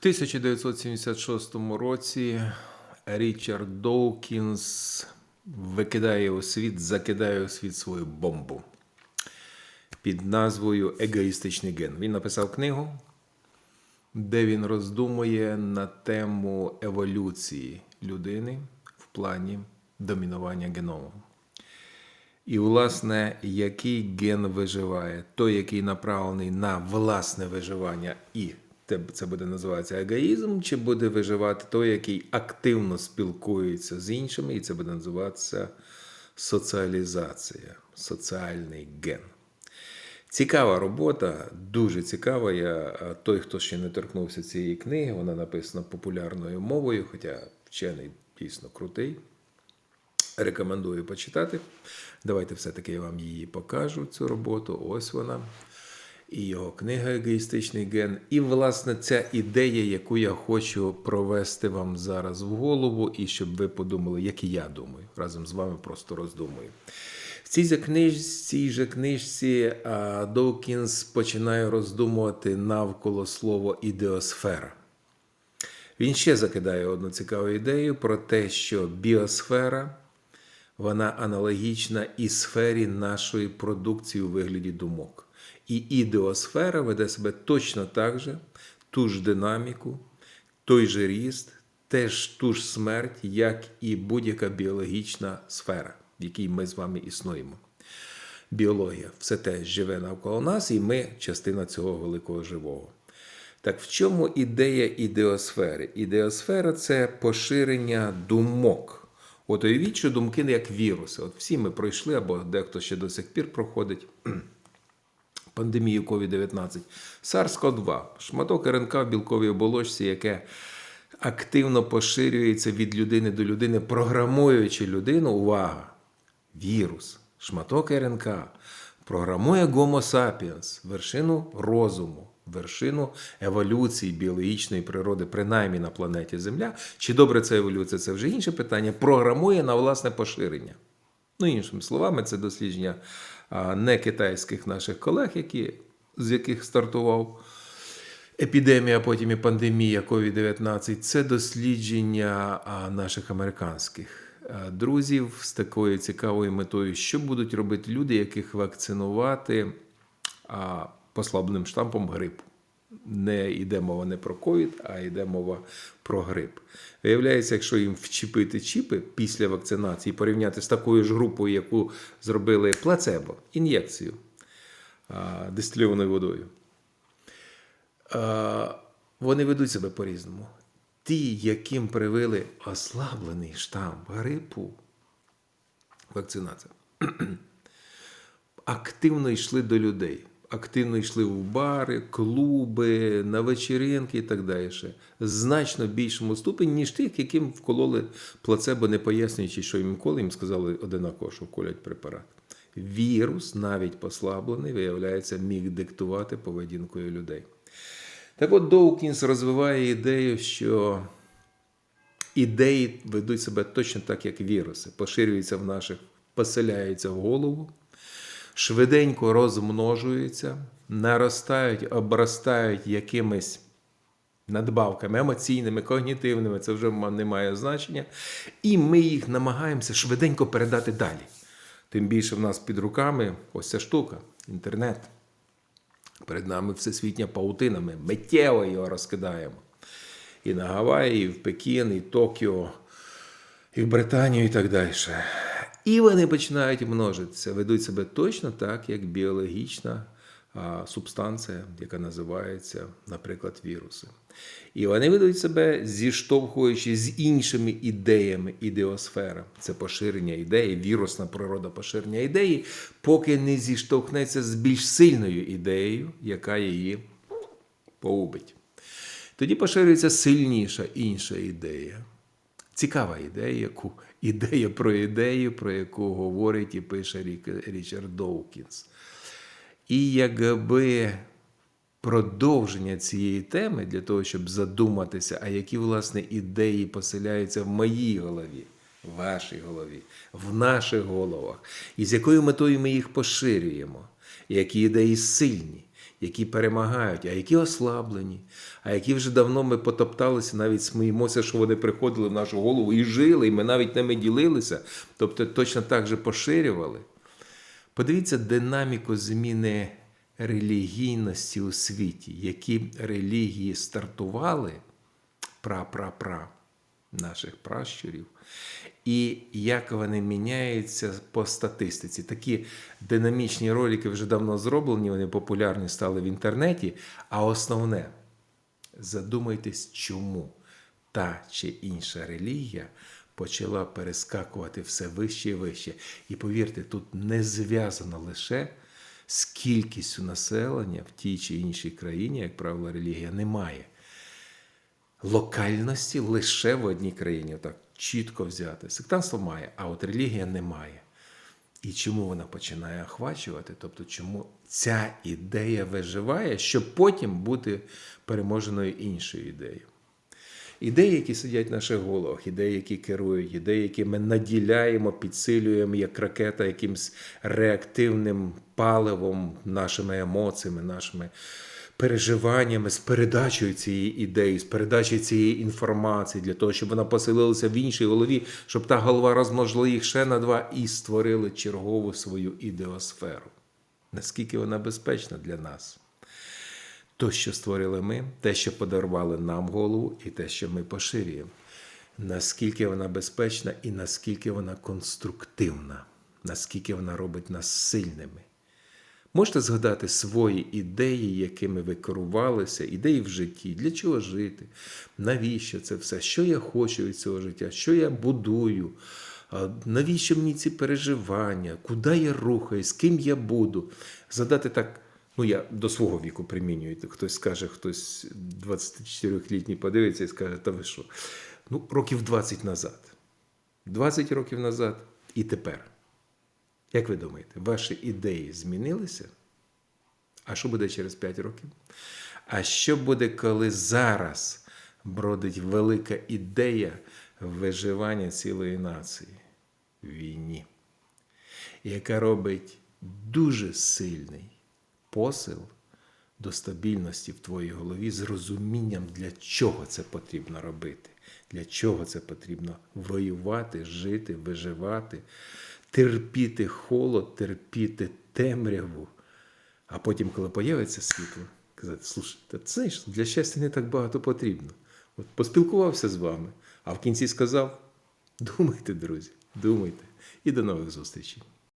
1976 році Річард Доукінс викидає у світ, закидає у світ свою бомбу під назвою Егоїстичний ген. Він написав книгу, де він роздумує на тему еволюції людини в плані домінування геному. І, власне, який ген виживає, той, який направлений на власне виживання, і це буде називатися егоїзм, чи буде виживати той, який активно спілкується з іншими, і це буде називатися соціалізація, соціальний ген. Цікава робота, дуже цікава. Я той, хто ще не торкнувся цієї книги, вона написана популярною мовою, хоча вчений дійсно крутий. Рекомендую почитати. Давайте все-таки я вам її покажу, цю роботу. Ось вона. І його книга Егоїстичний ген. І, власне, ця ідея, яку я хочу провести вам зараз в голову, і щоб ви подумали, як і я думаю. Разом з вами просто роздумую. В цій, же книжці, цій же книжці Доукінс починає роздумувати навколо слова ідеосфера. Він ще закидає одну цікаву ідею про те, що біосфера вона аналогічна і сфері нашої продукції у вигляді думок. І ідеосфера веде себе точно так же, ту ж динаміку, той же ріст, теж ту ж смерть, як і будь-яка біологічна сфера, в якій ми з вами існуємо. Біологія все те живе навколо нас, і ми частина цього великого живого. Так в чому ідея ідеосфери? Ідеосфера це поширення думок. От уявіть, що думки як віруси. От всі ми пройшли, або дехто ще до сих пір проходить пандемію COVID-19. SARS-CoV-2 шматок РНК в білковій оболочці, яке активно поширюється від людини до людини, програмуючи людину. Увага! Вірус, шматок РНК програмує Homo sapiens, вершину розуму, вершину еволюції біологічної природи, принаймні на планеті Земля. Чи добре це еволюція? Це вже інше питання. Програмує на власне поширення. Ну, іншими словами, це дослідження не китайських наших колег, які, з яких стартував епідемія, потім і пандемія COVID-19. Це дослідження наших американських друзів з такою цікавою метою, що будуть робити люди, яких вакцинувати послабним штампом грипу. Не йде мова не про ковід, а йде мова про грип. Виявляється, якщо їм вчепити чіпи після вакцинації, порівняти з такою ж групою, яку зробили плацебо, ін'єкцію дистильованою водою, вони ведуть себе по-різному. Ті, яким привили ослаблений штамп грипу, вакцинація, активно йшли до людей. Активно йшли в бари, клуби, на вечеринки і так далі. Значно більшому ступені, ніж тих, яким вкололи плацебо, не пояснюючи, що їм коли їм сказали одинаково, що вколять препарат. Вірус, навіть послаблений, виявляється, міг диктувати поведінкою людей. Так от Доукінс розвиває ідею, що ідеї ведуть себе точно так, як віруси, поширюються в наших, поселяються в голову швиденько розмножуються, наростають, обростають якимись надбавками емоційними, когнітивними, це вже не має значення. І ми їх намагаємося швиденько передати далі. Тим більше в нас під руками ось ця штука, інтернет. Перед нами всесвітня паутина, ми миттєво його розкидаємо. І на Гаваї, і в Пекін, і Токіо, і в Британію, і так далі. І вони починають множитися, ведуть себе точно так, як біологічна субстанція, яка називається, наприклад, віруси. І вони ведуть себе зіштовхуючи з іншими ідеями ідеосфера. Це поширення ідеї, вірусна природа поширення ідеї, поки не зіштовхнеться з більш сильною ідеєю, яка її поубить. Тоді поширюється сильніша інша ідея. Цікава ідея, яку ідея про ідею, про яку говорить і пише Річард Доукінс. І якби продовження цієї теми для того, щоб задуматися, а які власне ідеї поселяються в моїй голові, в вашій голові, в наших головах, і з якою метою ми їх поширюємо, які ідеї сильні, які перемагають, а які ослаблені, а які вже давно ми потопталися, навіть сміємося, що вони приходили в нашу голову і жили, і ми навіть ними ділилися, тобто точно так же поширювали. Подивіться динаміку зміни релігійності у світі, які релігії стартували? Пра-пра-пра наших пращурів, і як вони міняються по статистиці. Такі динамічні ролики вже давно зроблені, вони популярні стали в інтернеті. А основне, задумайтесь, чому та чи інша релігія почала перескакувати все вище і вище. І повірте, тут не зв'язано лише з кількістю населення в тій чи іншій країні, як правило, релігія немає локальності лише в одній країні. Так чітко взяти. Сектанство має, а от релігія не має. І чому вона починає охвачувати? Тобто, чому ця ідея виживає, щоб потім бути переможеною іншою ідеєю? Ідеї, які сидять в наших головах, ідеї, які керують, ідеї, які ми наділяємо, підсилюємо як ракета якимсь реактивним паливом, нашими емоціями, нашими переживаннями, з передачею цієї ідеї, з передачею цієї інформації, для того, щоб вона поселилася в іншій голові, щоб та голова розмножила їх ще на два і створили чергову свою ідеосферу. Наскільки вона безпечна для нас? То, що створили ми, те, що подарували нам голову, і те, що ми поширюємо. Наскільки вона безпечна і наскільки вона конструктивна, наскільки вона робить нас сильними. Можете згадати свої ідеї, якими ви керувалися, ідеї в житті, для чого жити, навіщо це все, що я хочу від цього життя, що я будую, навіщо мені ці переживання, куди я рухаюсь, з ким я буду. Згадати так, ну я до свого віку примінюю. Хтось скаже, хтось 24-літній подивиться і скаже, та ви що? Ну, років 20 назад. 20 років назад і тепер. Як ви думаєте, ваші ідеї змінилися? А що буде через 5 років? А що буде, коли зараз бродить велика ідея виживання цілої нації в війні, яка робить дуже сильний посил до стабільності в твоїй голові з розумінням, для чого це потрібно робити, для чого це потрібно воювати, жити, виживати, терпіти холод, терпіти темряву. А потім, коли появиться світло, казати, слушай, та це ж для щастя не так багато потрібно. От поспілкувався з вами, а в кінці сказав: думайте, друзі, думайте. І до нових зустрічей.